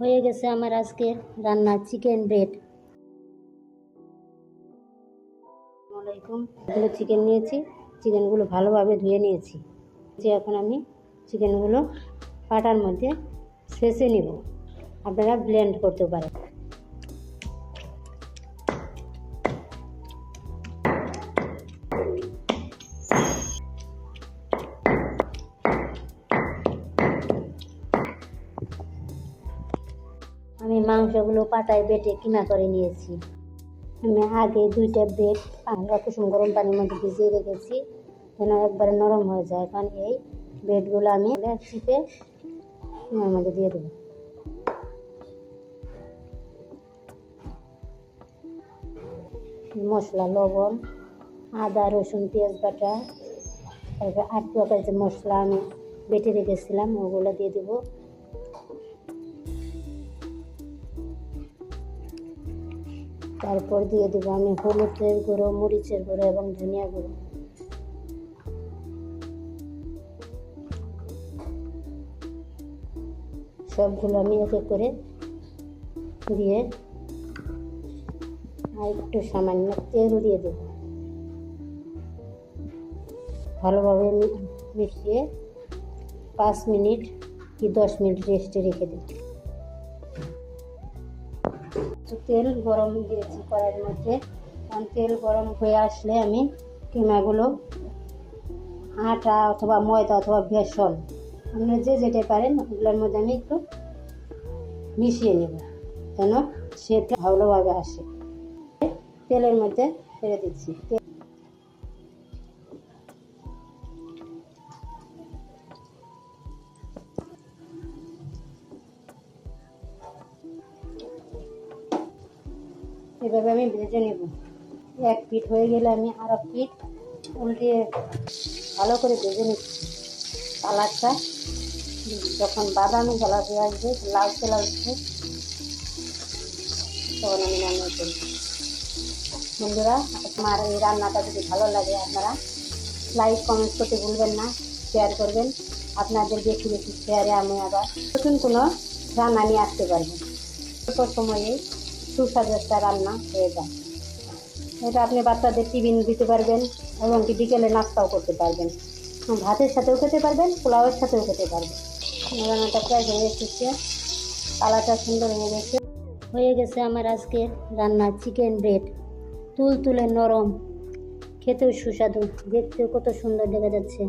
হয়ে গেছে আমার আজকের রান্না চিকেন ব্রেড এগুলো চিকেন নিয়েছি চিকেনগুলো ভালোভাবে ধুয়ে নিয়েছি। যে এখন আমি চিকেনগুলো পাটার মধ্যে শেষে নিব। আপনারা ব্লেন্ড করতে পারেন। আমি মাংসগুলো পাটায় বেটে কিনা করে নিয়েছি। আমি আগে দুইটা ব্রেড হালকা কুসুম গরম পানির মধ্যে ভিজিয়ে রেখেছি, যেন একবারে নরম হয়ে যায়। কারণ এই ব্রেডগুলো আমি চিপে কিমার মধ্যে দিয়ে দেবো। মশলা, লবণ, আদা, রসুন, পেঁয়াজ, বাটা, তারপর আট প্রকার যে মশলা আমি বেটে রেখেছিলাম, ওগুলো দিয়ে দেবো। তারপর দিয়ে দেবো আমি হলুদের গুঁড়ো, মরিচের গুঁড়ো এবং ধনিয়া গুঁড়ো। সবগুলো আমি এক করে দিয়ে আর একটু সামান্য তেল দিয়ে দেবো। ভালোভাবে মিশিয়ে পাঁচ মিনিট কি দশ মিনিট রেস্টে রেখে দেবো। তো তেল গরম দিয়েছি কড়াইয়ের মধ্যে। কারণ তেল গরম হয়ে আসলে আমি কিমাগুলো, আটা অথবা ময়দা অথবা বেসন আপনারা যে যেটা পারেন, ওগুলোর মধ্যে আমি একটু মিশিয়ে নেব যেন সেটা ভালোভাবে আসে। তেলের মধ্যে ফেলে দিচ্ছি। এভাবে আমি ভেজে নেব। এক পিঠ হয়ে গেলে আমি আর এক পিঠ উল্টিয়ে ভালো করে ভেজে নিচ্ছি। কালারটা যখন বাদামি কালার হয়ে আসবে লালচে লালচে তখন আমি নামিয়ে ফেলব বন্ধুরা, আমার এই রান্নাটা যদি ভালো লাগে আপনারা লাইক কমেন্ট করতে ভুলবেন না শেয়ার করবেন। আপনাদের বেশি বেশি শেয়ারে আমি আবার নতুন কোনো রান্না নিয়ে আসতে পারব। সময়ে সুস্বাদু একটা রান্না হয়ে যায়। এটা আপনি বাচ্চাদের টিফিন দিতে পারবেন এবং কি বিকেলে নাস্তাও করতে পারবেন। ভাতের সাথেও খেতে পারবেন, পোলাওয়ের সাথেও খেতে পারবেন। রান্নাটা প্রায় হয়ে এসেছে। কালারটা সুন্দর হয়ে গেছে। হয়ে গেছে আমার আজকের রান্না চিকেন ব্রেড তুল তুলে নরম। খেতেও সুস্বাদু, দেখতেও কত সুন্দর দেখা যাচ্ছে।